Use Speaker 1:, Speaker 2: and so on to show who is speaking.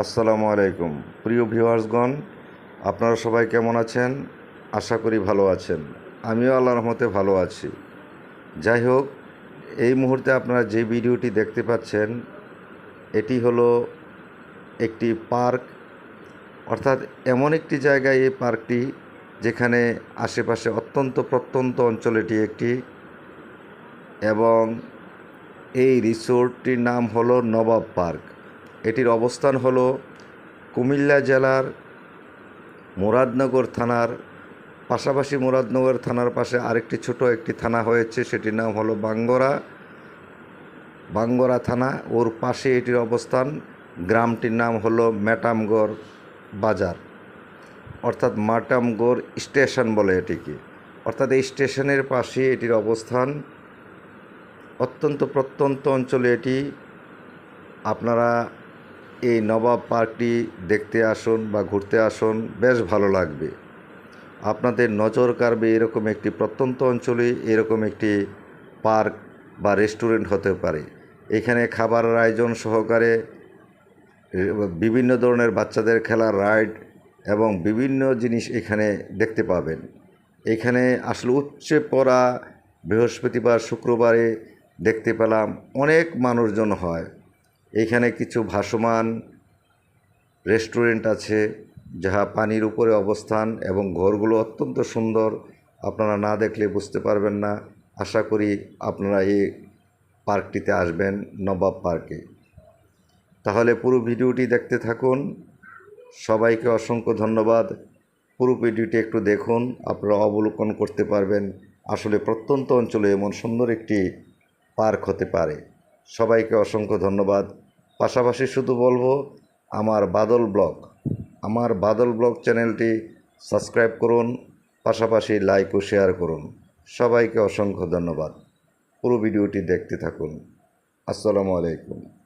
Speaker 1: আসসালামু আলাইকুম। প্রিয় ভিউয়ার্সগণ, আপনারা সবাই কেমন আছেন? আশা করি ভালো আছেন। আমিও আল্লাহ রহমতে ভালো আছি। যাই হোক এই মুহূর্তে আপনারা যে ভিডিওটি দেখতে পাচ্ছেন, এটি হলো একটি পার্ক। অর্থাৎ এমন একটি জায়গায় এই পার্কটি, যেখানে আশেপাশে অত্যন্ত প্রত্যন্ত অঞ্চল এটি একটি এবং এই রিসোর্টটির নাম হলো নবাব পার্ক। এটির অবস্থান হল কুমিল্লা জেলার মুরাদনগর থানার পাশাপাশি মুরাদনগর থানার পাশে আরেকটি ছোট একটি থানা হয়েছে, সেটির নাম হলো বাঙ্গরা। বাঙ্গরা থানা, ওর পাশে এটির অবস্থান, গ্রামটির নাম হলো ম্যাটামগড় বাজার। অর্থাৎ মাটামগড় স্টেশন বলে এটিকে। অর্থাৎ এই স্টেশনের পাশে এটির অবস্থান। অত্যন্ত প্রত্যন্ত অঞ্চলে এটি। আপনারা এই নবাব পার্কটি দেখতে আসুন বা ঘুরতে আসুন, বেশ ভালো লাগবে। আপনাদের নজর কাড়বে এরকম একটি প্রত্যন্ত অঞ্চলে এরকম একটি পার্ক বা রেস্টুরেন্ট হতে পারে। এখানে খাবারের আয়োজন সহকারে বিভিন্ন ধরনের বাচ্চাদের খেলার রাইড এবং বিভিন্ন জিনিস এখানে দেখতে পাবেন। এখানে আসলে উচ্চে পড়া বৃহস্পতিবার, শুক্রবারে দেখতে পেলাম অনেক মানুষজন হয়। এখানে কিছু ভাসমান রেস্টুরেন্ট আছে, যাহা পানির উপরে অবস্থান এবং ঘরগুলো অত্যন্ত সুন্দর। আপনারা না দেখলে বুঝতে পারবেন না। আশা করি আপনারা এই পার্কটিতে আসবেন, নবাব পার্কে। তাহলে পুরো ভিডিওটি দেখতে থাকুন। সবাইকে অসংখ্য ধন্যবাদ। পুরো ভিডিওটি একটু দেখুন, আপনারা অবলোকন করতে পারবেন। আসলে প্রত্যন্ত অঞ্চলে এমন সুন্দর একটি পার্ক হতে পারে। সবাইকে অসংখ্য ধন্যবাদ। পাশাপাশি শুধু বলব, আমার বাদল ব্লগ, আমার বাদল ব্লগ চ্যানেলটি সাবস্ক্রাইব করুন, পাশাপাশি লাইক ও শেয়ার করুন। সবাইকে অসংখ্য ধন্যবাদ। পুরো ভিডিওটি দেখতে থাকুন। আসসালামু আলাইকুম।